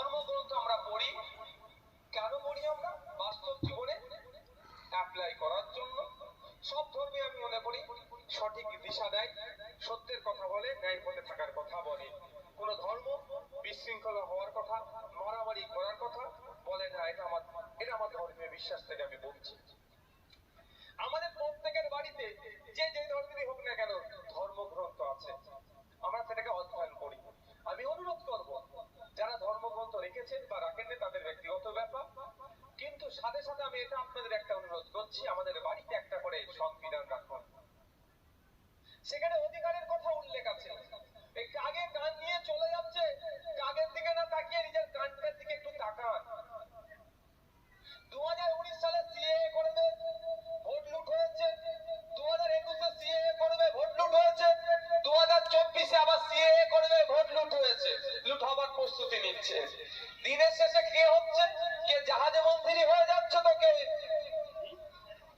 ধর্মগ্রন্থ আমরা পড়ি, কেন পড়ি আমরা? বাস্তব জীবনে অ্যাপ্লাই করার জন্য। সব ধর্মে আমি মনে করি সঠিক দিশা দেয়, সত্যের কথা বলে ন্যায় পথে থাকার কথা বলে। কোন ধর্ম বিশৃঙ্খলা হওয়ার কথা, মারামারি করার কথা বলে না, এটা আমার এটা আমার ধর্মীয় বিশ্বাস থেকে আমি বলছি। আমাদের প্রত্যেকের বাড়িতে যে যে ধর্মেরই হোক না কেন ধর্মগ্রন্থ আছে আমরা সেটাকে অধ্যয়ন করি আমি অনুরোধ করব যারা ধর্মগ্রন্থ রেখেছেন বা রাখেননি তাদের ব্যক্তিগত ব্যাপার কিন্তু সাথে সাথে আমি এটা আপনাদের একটা অনুরোধ করছি, আমাদের বাড়িতে একটা করে সংবিধান রাখুন। সেখানে অধিকারের কথা উল্লেখ আছে। এই কাগে কান নিয়ে চলে যাচ্ছে, কাগের দিকে না তাকিয়ে নিজের কানটার দিকে একটু তাকান। দু সালে সিএ করবে, ভোট লুট হয়েছে। দু হাজার একুশে সিএ করবে, ভোট লুট হয়েছে। দু হাজার চব্বিশে আবার সিএ করবে, ভোট লুট হয়েছে। লুট হবার প্রস্তুতি নিচ্ছে। দিনের শেষে কে হচ্ছে। কে জাহাজে মন্ত্রী হয়ে যাচ্ছে তো কেউ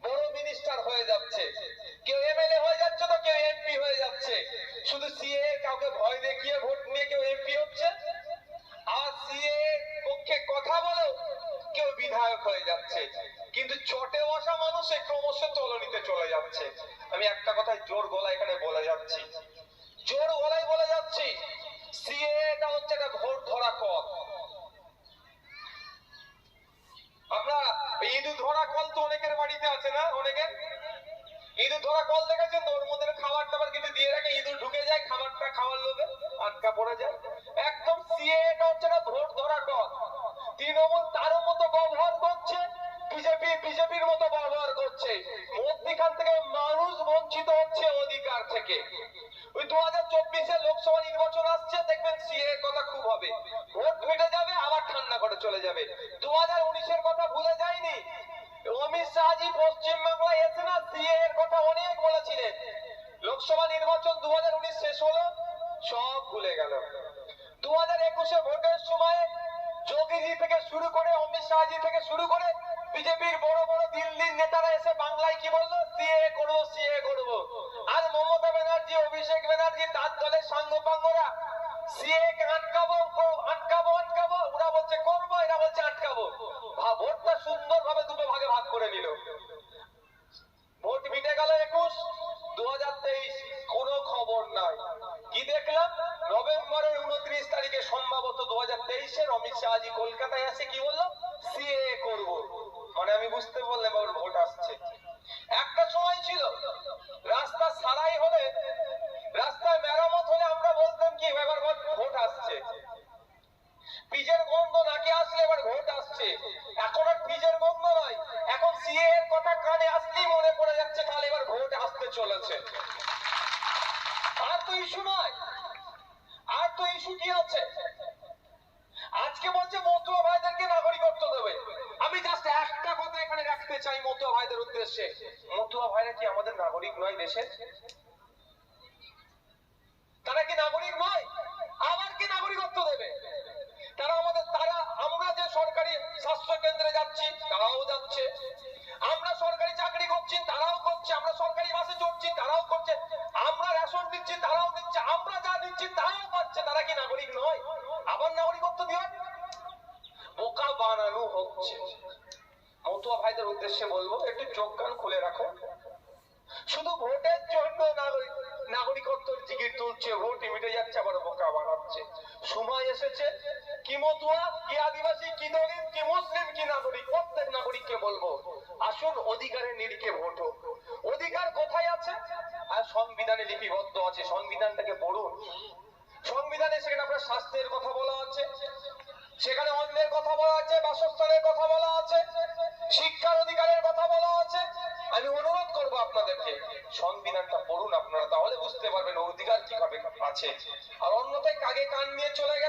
বড় মিনিস্টার হয়ে যাচ্ছে। কেউ এমএলএ হয়ে যাচ্ছে তো কেউ এমপি হয়ে যাচ্ছে। শুধু সিএ কাউকে ভয় দেখিয়ে ভোট নিয়ে কেউ এমপি হচ্ছে? আর সিএ পক্ষে কথা বলেও কেউ বিধায়ক হয়ে যাচ্ছে। কিন্তু চটে বসা মানুষ এই ক্রমশ তলনিতে চলে যাচ্ছে। আমি একটা কথাই জোর গলা এখানে বলে যাচ্ছি। জোর গলায় বলে যাচ্ছি সিএ এটা হচ্ছে একটা ভোট ধরা কর। ইঁদুর ধরা কল তো অনেকের বাড়িতে আছে না, অনেকের? ইঁদুর ধরা কল দেখেছেন ওর মধ্যে খাবার টাবার কিছু দিয়ে রাখে ইঁদুর ঢুকে যায়, খাবারটা খাওয়ার লোভে আটকা পড়ে যায়। একদম সিএ এটা হচ্ছে না, ভোট ধরা কল। তৃণমূল তারও মতো ব্যবহার করছে, বিজেপি বিজেপির মতো ব্যবহার করছে। মধ্যিখান থেকে মানুষ বঞ্চিত হচ্ছে অধিকার থেকে। ওই দু হাজার চব্বিশে লোকসভা নির্বাচন আসছে, দেখবেন সিএ কথা খুব হবে। ভোট মিটে যাবে, আবার ঠান্ডা করে চলে যাবে। দু হাজার উনিশের কথা ভুলে যায়নি অমিত শাহজি পশ্চিম বাংলায় এসে না? সিএ এর কথা অনেক বলেছিলেন। লোকসভা নির্বাচন দু হাজার উনিশ শেষ হলো, সব ভুলে গেল। দু হাজার একুশে ভোটের সময় যোগীজি থেকে শুরু করে, অমিত শাহজি থেকে শুরু করে বিজেপির বড় বড় দিল্লির নেতারা এসে বাংলায় কি বলল? সিএ করব সিএ করব। আর মমতা ব্যানার্জি, অভিষেক ব্যানার্জি, তার দলের সাঙ্গপাঙ্গরা সিএ বলছে আটকাবো ভোটটা সুন্দর ভাবে দুটো ভাগে ভাগ করে নিল। ভোট মিটে গেল একুশ দু হাজার তেইশ, কোনো খবর নাই। কি দেখলাম? নভেম্বরের উনত্রিশ তারিখে সম্ভবত দু হাজার তেইশের অমিত শাহজি কলকাতায় আছে কি বলল? সিএ করব। মানে আমি বুঝতে সিএ কথা কানে আসলেই মনে পড়ে যাচ্ছে, তাহলে এবার ভোট আসতে চলেছে। আর তো ইস্যু নয়। আর তো ইস্যু কি আছে? আজকে বলছে মতুয়া ভাইদেরকে নাগরিকত্ব দেবে। আমি জাস্ট একটা কথা এখানে রাখতে চাই মতুয়া ভাইদের উদ্দেশ্যে। মতুয়া ভাইরা কি আমাদের নাগরিক নয় দেশের? তারা কি নাগরিক নয়? আবার কি নাগরিকত্ব দেবে তারা আমাদের তারা আমরা যে সরকারি স্বাস্থ্য কেন্দ্রে যাচ্ছি, তারাও যাচ্ছে। আমরা সরকারি চাকরি করছি, তারাও করছে। আমরা সরকারি বাসে চড়ছি, তারাও করছে। আমরা রেশন দিচ্ছি, তারাও দিচ্ছে। আমরা যা দিচ্ছি, তারাও পাচ্ছে। তারা কি নাগরিক নয়? আবার নাগরিকত্ব দিও বোকা বানানো হচ্ছে। মতুয়া ভাইদের উদ্দেশ্যে বলব, একটু চোখ কান খুলে রাখো। শুধু ভোটের জন্য নাগরিক নাগরিকত্বের টিকিট তুলছে, ভোট মিটে যাচ্ছে, আবার বোকা বানাচ্ছে। সময় এসেছে, কি মতুয়া, কি আদিবাসী, কি দলিত, কি মুসলিম, কি নাগরিক, প্রত্যেক নাগরিককে বলব, আসুন অধিকারের নিরিখে ভোট হোক। অধিকার কোথায় আছে? আর সংবিধানে লিপিবদ্ধ আছে, সংবিধানটাকে পড়ুন। সংবিধানে সেখানে আপনার স্বাস্থ্যের কথা বলা আছে, সেখানে অন্যের কথা বলা আছে, বাসস্থানের কথা বলা আছে, শিক্ষার অধিকারের কথা বলা আছে আপনাদেরকে সংবিধানটা পড়ুন আপনারা, তাহলে বুঝতে পারবেন অধিকার কীভাবে আছে। আর অন্যথায় কাগে কান নিয়ে চলে গেলে